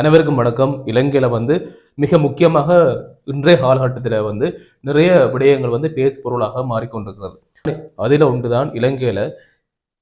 அனைவருக்கும் வணக்கம். இலங்கையில் வந்து மிக முக்கியமாக இன்றைய காலகட்டத்தில் வந்து நிறைய விடயங்கள் வந்து பேசு பொருளாக மாறிக்கொண்டிருக்கிறது. அதில் ஒன்றுதான் இலங்கையில்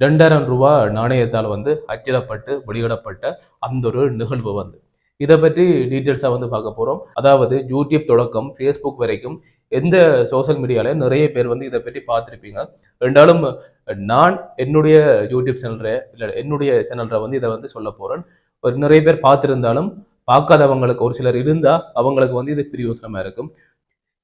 ரெண்டாயிரம் ரூபாய் நாணயத்தால் வந்து அச்சிடப்பட்டு வெளியிடப்பட்ட அந்த ஒரு நிகழ்வு வந்து. இதை பற்றி டீட்டெயில்ஸாக வந்து பார்க்க போகிறோம் அதாவது யூடியூப் தொடக்கம் ஃபேஸ்புக் வரைக்கும் எந்த சோஷியல் மீடியாவில் நிறைய பேர் வந்து இதை பற்றி பார்த்துருப்பீங்க. ரெண்டாலும் நான் என்னுடைய யூடியூப் சேனலில் இல்லை என்னுடைய சேனலில் வந்து இதை வந்து சொல்ல போகிறேன் ஒரு நிறைய பேர் பார்த்துருந்தாலும் பார்க்காதவங்களுக்கு ஒரு சிலர் இருந்தால் அவங்களுக்கு வந்து இது பிரியோசனமாக இருக்கும்.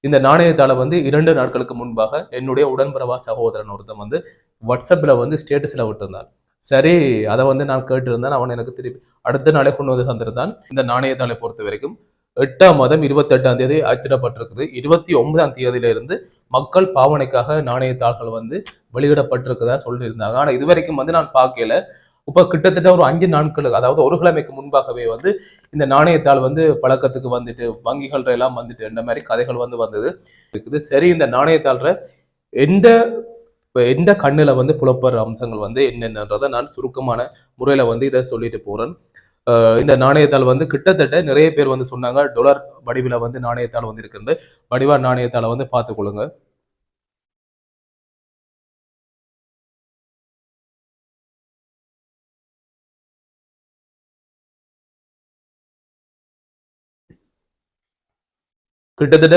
இந்த நாணயத்தால் வந்து இரண்டு நாட்களுக்கு முன்பாக என்னுடைய உடன்பிறவா சகோதரன் ஒருத்தன் வந்து வாட்ஸ்அப்பில் வந்து ஸ்டேட்டஸில் விட்டுருந்தான். சரி அதை வந்து நான் கேட்டிருந்தேன். அவன் எனக்கு திருப்பி அடுத்த நாளே கொண்டு வந்து தந்திருந்தான். இந்த நாணயத்தாளை பொறுத்த வரைக்கும் எட்டாம் மாதம் இருபத்தெட்டாம் தேதி அச்சிடப்பட்டிருக்குது. இருபத்தி ஒன்பதாம் தேதியிலிருந்து மக்கள் பாவனைக்காக நாணயத்தாள்கள் வந்து வெளியிடப்பட்டிருக்கதா சொல்லியிருந்தாங்க. ஆனால் இது வரைக்கும் வந்து நான் பார்க்கல. இப்போ கிட்டத்தட்ட ஒரு அஞ்சு நாட்களுக்கு அதாவது ஒரு கிழமைக்கு முன்பாகவே வந்து இந்த நாணயத்தாள் வந்து பழக்கத்துக்கு வந்துட்டு வங்கிகள் எல்லாம் வந்துட்டு இந்த மாதிரி கதைகள் வந்து வந்தது. இருக்குது. சரி இந்த நாணயத்தாள்ற எந்த எந்த கண்ணில் வந்து புலப்படுற அம்சங்கள் வந்து என்னென்னன்றதை நான் சுருக்கமான முறையில் வந்து இதை சொல்லிட்டு போகிறேன் இந்த நாணயத்தாள் வந்து கிட்டத்தட்ட நிறைய பேர் வந்து சொன்னாங்க டொலர் வடிவில் வந்து நாணயத்தாள் வந்து இருக்குது வடிவா நாணயத்தாளை வந்து பார்த்துக்கொள்ளுங்க. கிட்டத்தட்ட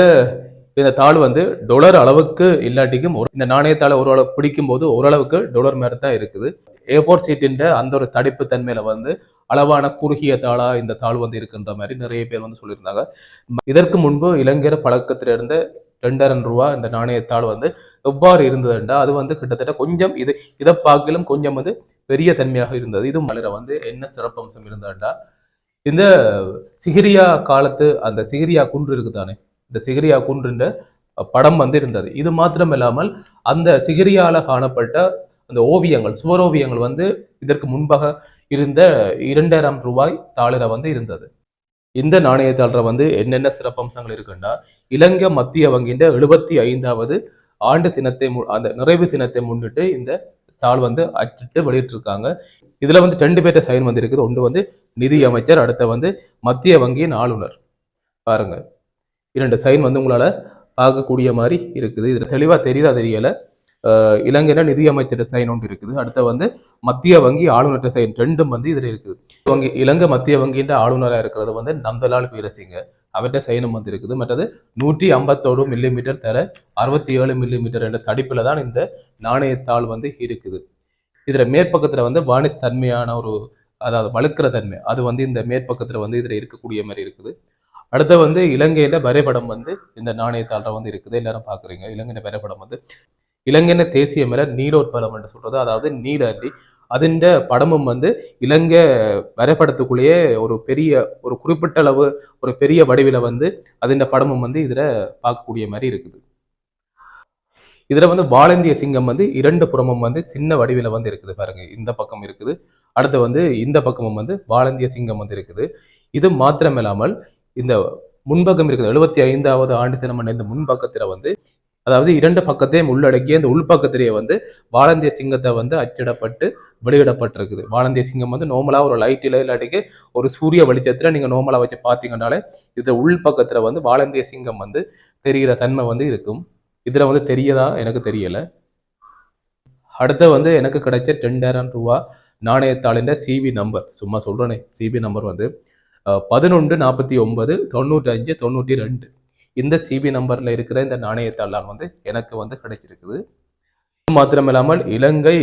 இந்த தாள் வந்து டொலர் அளவுக்கு இல்லாட்டிக்கும் ஒரு- இந்த நாணயத்தாளை ஒரு பிடிக்கும் போது ஓரளவுக்கு டொலர் மாதிரி தான் இருக்குது. ஏ ஃபோர் சீட்டின்ற அந்த ஒரு தடிப்பு தன்மையில வந்து அளவான குறுகிய தாளா இந்த தாள் வந்து இருக்குன்ற மாதிரி நிறைய பேர் வந்து சொல்லியிருந்தாங்க. இதற்கு முன்பு இளைஞர் பழக்கத்தில் இருந்த ரெண்டாயிரம் ரூபா இந்த நாணயத்தாள் வந்து எவ்வாறு இருந்ததுண்டா அது வந்து கிட்டத்தட்ட கொஞ்சம் இது இதை பார்க்கலும் கொஞ்சம் வந்து பெரிய தன்மையாக இருந்தது. இது மலர வந்து என்ன சிறப்பம்சம் இருந்ததுண்டா இந்த சிகிரியா காலத்து அந்த சிகிரியா குன்று இருக்குதானே? இந்த சிகிரியா குன்றுன்ற படம் வந்து இருந்தது இது மாத்திரம் இல்லாமல் அந்த சிகிரியால காணப்பட்ட அந்த ஓவியங்கள் சுவரோவியங்கள் வந்து இதற்கு முன்பாக இருந்த இரண்டாயிரம் ரூபாய் தாளிர வந்து இருந்தது. இந்த நாணயத்தாளர் வந்து என்னென்ன சிறப்பம்சங்கள் இருக்குன்னா இலங்கை மத்திய வங்கியின் எழுபத்தி ஐந்தாவது ஆண்டு தினத்தை மு- அந்த நிறைவு தினத்தை முன்னிட்டு இந்த தாள் வந்து அச்சிட்டு வெளியிட்டிருக்காங்க. இதுல வந்து ரெண்டு பேர்ட்ட சைன் வந்து இருக்குது ஒன்று வந்து நிதி அமைச்சர் அடுத்த வந்து மத்திய வங்கியின் ஆளுநர். பாருங்க. இரண்டு சைன் வந்து உங்களால் பார்க்கக்கூடிய மாதிரி இருக்குது. இதில் தெளிவாக தெரியுதா தெரியலை. இலங்கையில் நிதியமைச்சர் சைன் ஒன்று இருக்குது. அடுத்து வந்து மத்திய வங்கி ஆளுநர் சைன் ரெண்டும் வந்து இதில் இருக்குது. வங்கி இலங்கை மத்திய வங்கின்ற ஆளுநராக இருக்கிறது வந்து நந்தலால் வீரசிங்க. அவர்கிட்ட சைனும் வந்து இருக்குது. மற்றது நூற்றி ஐம்பத்தோரு மில்லிமீட்டர் தர அறுபத்தி ஏழு மில்லிமீட்டர் என்ற தடிப்பில் தான் இந்த நாணயத்தாள் வந்து இருக்குது. இதில் மேற்பக்கத்தில் வந்து வாணிஸ் தன்மையான ஒரு அதாவது வழுக்கிற தன்மை. அது வந்து இந்த மேற்பக்கத்தில் வந்து இதில் இருக்கக்கூடிய மாதிரி இருக்குது. அடுத்து வந்து இலங்கையில வரைபடம் வந்து இந்த நாணயத்தாளர் வந்து இருக்குது. எல்லாரும் பார்க்குறீங்க. இலங்கையில் வரைபடம் வந்து இலங்கையின தேசிய மேல நீலோற்பலம் என்று சொல்றது. அதாவது நீல அள்ளி அதன் படமும் வந்து இலங்கை வரைபடத்துக்குள்ளேயே ஒரு பெரிய ஒரு குறிப்பிட்ட அளவு ஒரு பெரிய வடிவில வந்து அதன் படமும் வந்து இதுல பார்க்கக்கூடிய மாதிரி இருக்குது. இதுல வந்து வாலந்திய சிங்கம் வந்து இரண்டு புறமும் வந்து சின்ன வடிவில வந்து இருக்குது. பாருங்க இந்த பக்கம் இருக்குது. அடுத்து வந்து இந்த பக்கமும் வந்து வாலந்திய சிங்கம் வந்து இருக்குது. இது மாத்திரமில்லாமல் இந்த முன்பக்கம் இருக்குது எழுபத்தி ஐந்தாவது ஆண்டு தினம் இந்த முன்பக்கத்தில் வந்து அதாவது இரண்டு பக்கத்தையும் உள்ளடக்கிய இந்த உள்பக்கத்திலேயே வந்து வாளந்திய சிங்கத்தை வந்து அச்சிடப்பட்டு வெளியிடப்பட்டிருக்குது. வாழந்திய சிங்கம் வந்து நோமலாக ஒரு லைட்டில் இல்லாட்டிக்கு ஒரு சூரிய வெளிச்சத்தில் நீங்கள் நோமலாக வச்சு பார்த்தீங்கன்னாலே இந்த உள்பக்கத்தில் வந்து வாழந்திய சிங்கம் வந்து தெரிகிற தன்மை வந்து இருக்கும். இதில் வந்து தெரியதா? எனக்கு தெரியலை. அடுத்து வந்து எனக்கு கிடைச்ச டெண்டாயிரம் ரூபா நாணயத்தாளின் சிபி நம்பர் சும்மா சொல்கிறேனே சிபி நம்பர் வந்து பதினொன்று நாற்பத்தி ஒன்பது தொண்ணூற்றி அஞ்சு தொண்ணூற்றி ரெண்டு இந்த சிபி நம்பரில் இருக்கிற இந்த நாணயத்தாளான் வந்து எனக்கு வந்து கிடைச்சிருக்குது. மாத்திரமில்லாமல் இலங்கை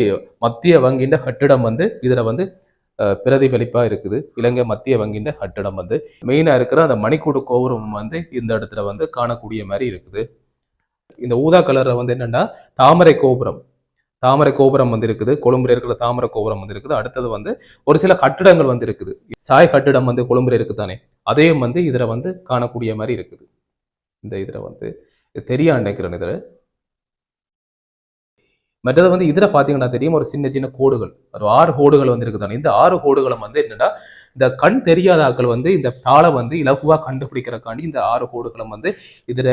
மத்திய வங்கின்ற கட்டிடம் வந்து இதில் வந்து பிரதிபலிப்பாக இருக்குது. இலங்கை மத்திய வங்கின்ற கட்டிடம் வந்து மெயினாக இருக்கிற அந்த மணிக்கூடு கோபுரம் வந்து இந்த இடத்துல வந்து காணக்கூடிய மாதிரி இருக்குது. இந்த ஊதா கலரில் வந்து என்னென்னா தாமரை கோபுரம். தாமரை கோபுரம் வந்து இருக்குது கொழும்புல இருக்கிற தாமரை கோபுரம் வந்து இருக்குது அடுத்தது வந்து ஒரு சில கட்டிடங்கள் வந்து இருக்குது சாய் கட்டிடம் வந்து கொழும்புல இருக்குதானே? அதையும் வந்து இதுல வந்து காணக்கூடிய மாதிரி இருக்குது. இந்த இதுல வந்து தெரியா நினைக்கிறேன் இதில். மற்றது வந்து இதுல பாத்தீங்கன்னா தெரியும். ஒரு சின்ன சின்ன கோடுகள். ஒரு ஆறு கோடுகள் வந்து இருக்குதானே இந்த ஆறு கோடுகளும் வந்து என்னன்னா இந்த கண் தெரியாத ஆக்கள் வந்து இந்த தாளை வந்து இலகுவாக கண்டுபிடிக்கிறக்காண்டி இந்த ஆறு கோடுகளும் வந்து இதுல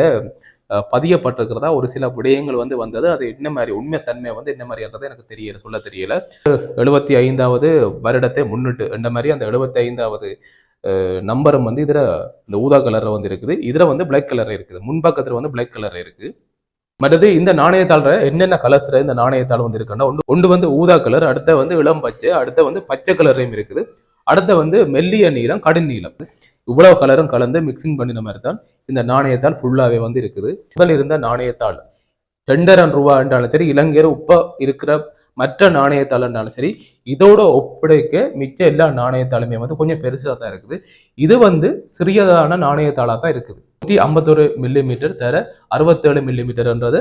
பதியப்பட்டிருக்கிறதா? ஒரு சில விடயங்கள் வந்து வந்தது. அது என்ன மாதிரி உண்மை தன்மை வந்து என்ன மாதிரின்றது எனக்கு தெரியல சொல்ல தெரியல. எழுபத்தி ஐந்தாவது வருடத்தை முன்னிட்டு இந்த மாதிரி அந்த எழுபத்தி ஐந்தாவது நம்பரும் வந்து இதில் இந்த ஊதா கலரில் வந்து இருக்குது. இதில் வந்து பிளாக் கலர் இருக்குது. முன்பக்கத்தில் வந்து பிளாக் கலர் இருக்குது மற்றது இந்த நாணயத்தாள என்னென்ன கலர்ஸில் இந்த நாணயத்தாள் வந்து இருக்குன்னா ஒன்று ஒன்று வந்து ஊதா கலர் அடுத்த வந்து இளம் பச்சை அடுத்த வந்து பச்சை கலரையும் இருக்குது. அடுத்த வந்து மெல்லிய நீளம் கடும் நீளம் இவ்வளவு கலரும் கலந்து மிக்சிங் பண்ணின மாதிரி தான் இந்த நாணயத்தால் ஃபுல்லாகவே வந்து இருக்குது. முதல் இருந்த நாணயத்தாள் ரெண்டரை ரூபா என்றாலும் சரி இளைஞர் உப்ப இருக்கிற மற்ற நாணயத்தாள் இருந்தாலும் சரி இதோட ஒப்படைக்க மிச்ச எல்லா நாணயத்தாளுமே வந்து கொஞ்சம் பெருசாக தான் இருக்குது. இது வந்து சிறியதான நாணயத்தாளாக தான் இருக்குது. நூற்றி ஐம்பத்தொரு மில்லி மீட்டர் தர அறுபத்தேழு மில்லி மீட்டர்ன்றது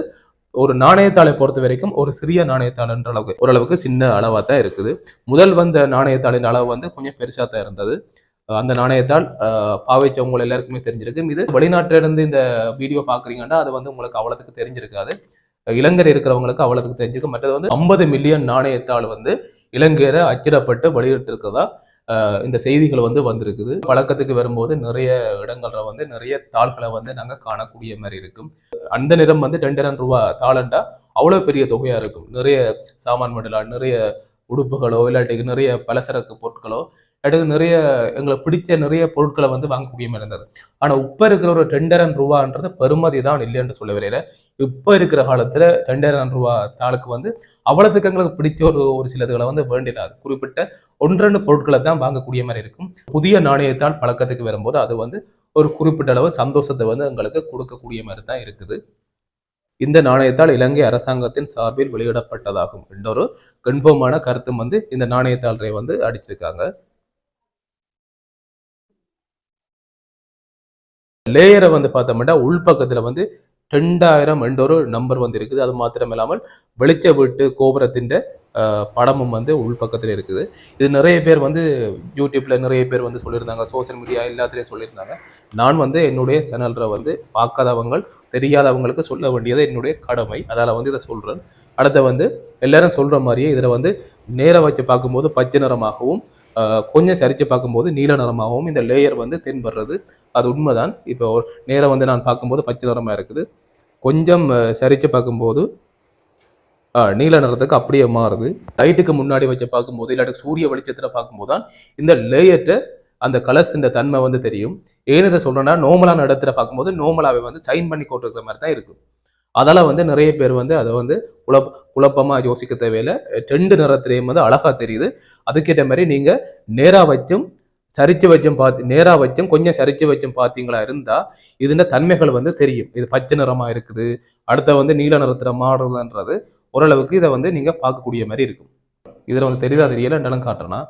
ஒரு நாணயத்தாளை பொறுத்த வரைக்கும் ஒரு சிறிய நாணயத்தாள்ன்ற அளவுக்கு ஓரளவுக்கு சின்ன அளவாக தான் இருக்குது. முதல் வந்த நாணயத்தாளின் அளவு வந்து கொஞ்சம் பெருசாக தான் இருந்தது. அந்த நாணயத்தால் பாவைச்சவங்க எல்லாருக்குமே தெரிஞ்சிருக்கும் இது வெளிநாட்டிலிருந்து இந்த வீடியோ பார்க்குறீங்கன்னா அது வந்து உங்களுக்கு அவ்வளோத்துக்கு தெரிஞ்சிருக்காது. இலங்கையர் இருக்கிறவங்களுக்கு அவ்வளோத்துக்கு தெரிஞ்சிருக்கும். மற்றது வந்து ஐம்பது மில்லியன் நாணயத்தாள் வந்து இலங்கையரை அச்சிடப்பட்டு வெளியிட்டிருக்கிறதா இந்த செய்திகள் வந்து வந்திருக்குது. பழக்கத்துக்கு வரும்போது நிறைய இடங்கள்ல வந்து நிறைய தாள்களை வந்து நாங்கள் காணக்கூடிய மாதிரி இருக்கும். அந்த நிறம் வந்து ரெண்டாயிரம் ரூபா தாளண்டா அவ்வளோ பெரிய தொகையாக இருக்கும். நிறைய சாமான் மண்டலா நிறைய உடுப்புகளோ இல்லாட்டிக்கு நிறைய பலசரக்கு பொருட்களோ அடுத்து நிறைய எங்களுக்கு பிடிச்ச நிறைய பொருட்களை வந்து வாங்கக்கூடிய மாதிரி இருந்தது. ஆனால் இப்போ இருக்கிற ஒரு ரெண்டரன் ரூபான்றது பெருமதி தான் இல்லைன்னு சொல்ல வரையில இப்போ இருக்கிற காலத்தில் ரெண்டரன் ரூபா தாளுக்கு வந்து அவ்வளோத்துக்கு எங்களுக்கு பிடிச்ச ஒரு ஒரு சிலதுகளை வந்து வேண்டிடாது குறிப்பிட்ட ஒன்றெண்டு பொருட்களை தான் வாங்கக்கூடிய மாதிரி இருக்கும். புதிய நாணயத்தால் பழக்கத்துக்கு வரும்போது அது வந்து ஒரு குறிப்பிட்ட அளவு சந்தோஷத்தை வந்து எங்களுக்கு கொடுக்கக்கூடிய மாதிரி தான் இருக்குது. இந்த நாணயத்தால் இலங்கை அரசாங்கத்தின் சார்பில் வெளியிடப்பட்டதாகும். என்ற ஒரு கன்ஃபார்மான கருத்தும் வந்து இந்த நாணயத்தாளரை வந்து அடிச்சிருக்காங்க. லேயரை வந்து பார்த்தோம்னா உள்பக்கத்தில் வந்து ரெண்டாயிரம் என்ற ஒரு நம்பர் வந்து இருக்குது. அது மாத்திரம் இல்லாமல் வெளிச்ச வீட்டு கோபுரத்தின் படமும் வந்து உள்பக்கத்தில் இருக்குது. இது நிறைய பேர் வந்து யூடியூப்பில் நிறைய பேர் வந்து சொல்லியிருந்தாங்க சோசியல் மீடியா எல்லாத்துலேயும் சொல்லியிருந்தாங்க. நான் வந்து என்னுடைய சேனலில் வந்து பார்க்காதவங்க தெரியாதவங்களுக்கு சொல்ல வேண்டியது என்னுடைய கடமை. அதால் வந்து இதை சொல்கிறேன் அடுத்த வந்து எல்லாரும் சொல்கிற மாதிரியே இதில் வந்து நேராக வச்சு பார்க்கும்போது பச்சை நிறமாகவும் கொஞ்சம் சரித்து பார்க்கும்போது நீல நிறமாகவும் இந்த லேயர் வந்து தென்படுறது அது உண்மைதான். இப்போ நேரம் வந்து நான் பார்க்கும்போது பச்சை நிறமாக இருக்குது. கொஞ்சம் சரித்து பார்க்கும்போது நீல நிறத்துக்கு அப்படியே மாறுது. லைட்டுக்கு முன்னாடி வச்சு பார்க்கும்போது இல்லாட்டி சூரிய வெளிச்சத்தில் பார்க்கும்போது தான் இந்த லேயர்ட்ட அந்த கலர்ஸ் இந்த தன்மை வந்து தெரியும். ஏன்னு இதை சொல்கிறேன்னா நோமலான இடத்துல பார்க்கும்போது நோமலாகவே வந்து சைன் பண்ணி கொண்டிருக்கிற மாதிரி தான் இருக்கும் அதால் வந்து நிறைய பேர் வந்து அதை வந்து குழப்ப குழப்பமாக யோசிக்க தேவையில்லை. ரெண்டு நிறத்திலையும் வந்து அழகாக தெரியுது. அதுக்கேற்ற மாதிரி நீங்கள் நேராக வச்சும் சரிச்சு வச்சும் பார்த்து நேராக வச்சும் கொஞ்சம் சரிச்சு வச்சும் பார்த்தீங்களா இருந்தால் இதுன தன்மைகள் வந்து தெரியும். இது பச்சை நிறமாக இருக்குது அடுத்த வந்து நீல நிறத்தில் மாறுதுன்றது ஓரளவுக்கு இதை வந்து நீங்கள் பார்க்கக்கூடிய மாதிரி இருக்கும். இதில் வந்து தெரியுதா தெரியல என்னென்னு காட்டுறேன்னா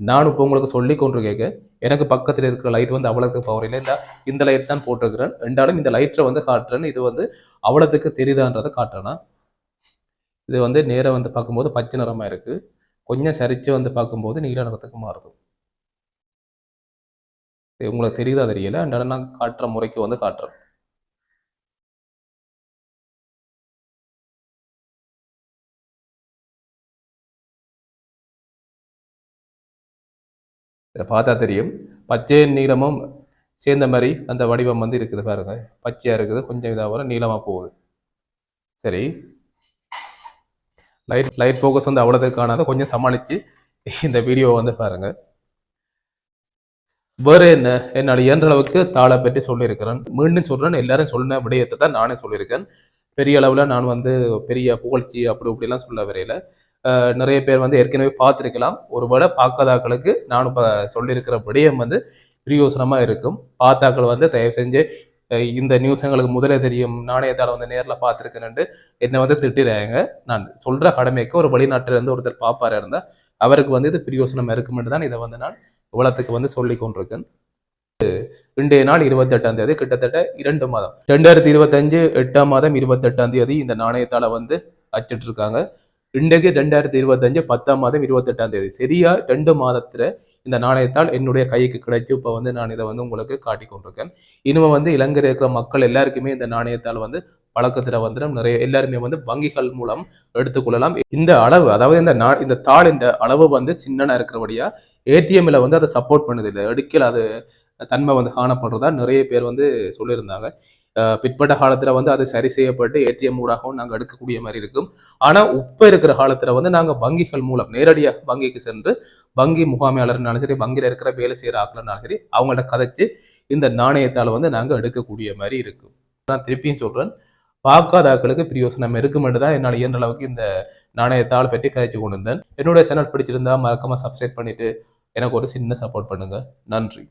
நான் இப்போ உங்களுக்கு சொல்லி கொண்டு கேட்க எனக்கு பக்கத்தில் இருக்கிற லைட் வந்து அவ்வளோக்கு பவர் இல்லை. இந்த இந்த லைட் தான் போட்டிருக்கிறேன். ரெண்டாலும் இந்த லைட்டை வந்து காட்டுறேன். இது வந்து அவ்வளோத்துக்கு தெரியுதான்றதை காட்டுறேன்னா இது வந்து நேராக வந்து பார்க்கும்போது பச்சை நிறமாக இருக்குது கொஞ்சம் சரித்து வந்து பார்க்கும்போது நீல நிறத்துக்கு மாறுது. உங்களுக்கு தெரியுதா தெரியல. ரெண்டாலும் நான் காட்டுற முறைக்கு வந்து காட்டுறேன். இதை பார்த்தா தெரியும். பச்சை நீளமும் சேர்ந்த மாதிரி அந்த வடிவம் வந்து இருக்குது பாருங்க. பச்சையாக இருக்குது கொஞ்சம் இதாக வர நீளமாக போகுது. சரி. லைட் லைட் ஃபோக்கஸ் வந்து அவ்வளோது காணாத கொஞ்சம் சமாளித்து இந்த வீடியோ வந்து பாருங்கள் வேறு என்ன? என்னோட இயன்ற அளவுக்கு தாளை பற்றி சொல்லியிருக்கிறேன். மீண்டும் சொல்கிறேன் எல்லாரும் சொன்ன விடயத்தை தான் நானே சொல்லியிருக்கேன். பெரிய அளவில் நான் வந்து பெரிய புகழ்ச்சி அப்படி இப்படிலாம் சொல்ல வரையில. நிறைய பேர் வந்து ஏற்கனவே பார்த்துருக்கலாம். ஒருவேளை பார்க்காதாக்களுக்கு நானும் இப்போ சொல்லியிருக்கிற விடயம் வந்து பிரியோசனமாக இருக்கும். பார்த்தாக்கள் வந்து தயவு செஞ்சு இந்த நியூஸ் எங்களுக்கு முதலே தெரியும். நாணயத்தால் வந்து நேரில் பார்த்துருக்கேன்னு என்னை வந்து திட்டிடுறாங்க நான் சொல்கிற கடமைக்கு ஒரு வெளிநாட்டிலேருந்து ஒருத்தர் பார்ப்பாரு இருந்தால் அவருக்கு வந்து இது பிரியோசனம் இருக்குமென்று தான் இதை வந்து நான் இவ்வளத்துக்கு வந்து சொல்லி கொண்டிருக்கேன். இன்றைய நாள் இருபத்தெட்டாம் தேதி கிட்டத்தட்ட இரண்டு மாதம். ரெண்டாயிரத்தி இருபத்தஞ்சு எட்டாம் மாதம் இருபத்தெட்டாம் தேதி இந்த நாணயத்தால் வந்து அச்சிட்ருக்காங்க இன்றைக்கு ரெண்டாயிரத்தி இருபத்தஞ்சு பத்தாம் மாதம் இருபத்தெட்டாம் தேதி. சரியா? ரெண்டு மாதத்துல இந்த நாணயத்தால் என்னுடைய கைக்கு கிடைச்சி இப்போ வந்து நான் இதை வந்து உங்களுக்கு காட்டி கொண்டிருக்கேன். இனிமே வந்து இலங்கையில் இருக்கிற மக்கள் எல்லாருக்குமே இந்த நாணயத்தால் வந்து பழக்கத்தில் வந்துடும் நிறைய எல்லாருமே வந்து வங்கிகள் மூலம் எடுத்துக்கொள்ளலாம். இந்த அளவு அதாவது இந்த நா இந்த தாள் இந்த அளவு வந்து சின்னனா இருக்கிறபடியா ஏடிஎம்ல வந்து அதை சப்போர்ட் பண்ணுது இல்லை எடுக்கல அது தன்மை வந்து காணப்படுறதா நிறைய பேர் வந்து சொல்லியிருந்தாங்க. பிற்பட்ட காலத்தில் வந்து அது சரி செய்யப்பட்டு ஏடிஎம் ஊடாகவும் நாங்கள் எடுக்கக்கூடிய மாதிரி இருக்கும். ஆனால் இப்போ இருக்கிற காலத்தில் வந்து நாங்கள் வங்கிகள் மூலம் நேரடியாக வங்கிக்கு சென்று வங்கி முகாமையாளர்னாலும் சரி வங்கியில் இருக்கிற வேலை செய்கிற ஆக்கலனாலும் சரி அவங்கள்ட்ட கதைச்சு இந்த நாணயத்தால் வந்து நாங்கள் எடுக்கக்கூடிய மாதிரி இருக்கும். நான் திருப்பியும் சொல்கிறேன் பார்க்காத ஆட்களுக்கு பிரியோசனம் இருக்கும் தான் என்னால் இயன்ற அளவுக்கு இந்த நாணயத்தாள் பற்றி கதைச்சு கொண்டு வந்தேன். என்னுடைய சேனல் பிடிச்சிருந்தா மறக்காமல் சப்ஸ்கிரைப் பண்ணிவிட்டு எனக்கு ஒரு சின்ன சப்போர்ட் பண்ணுங்கள் நன்றி.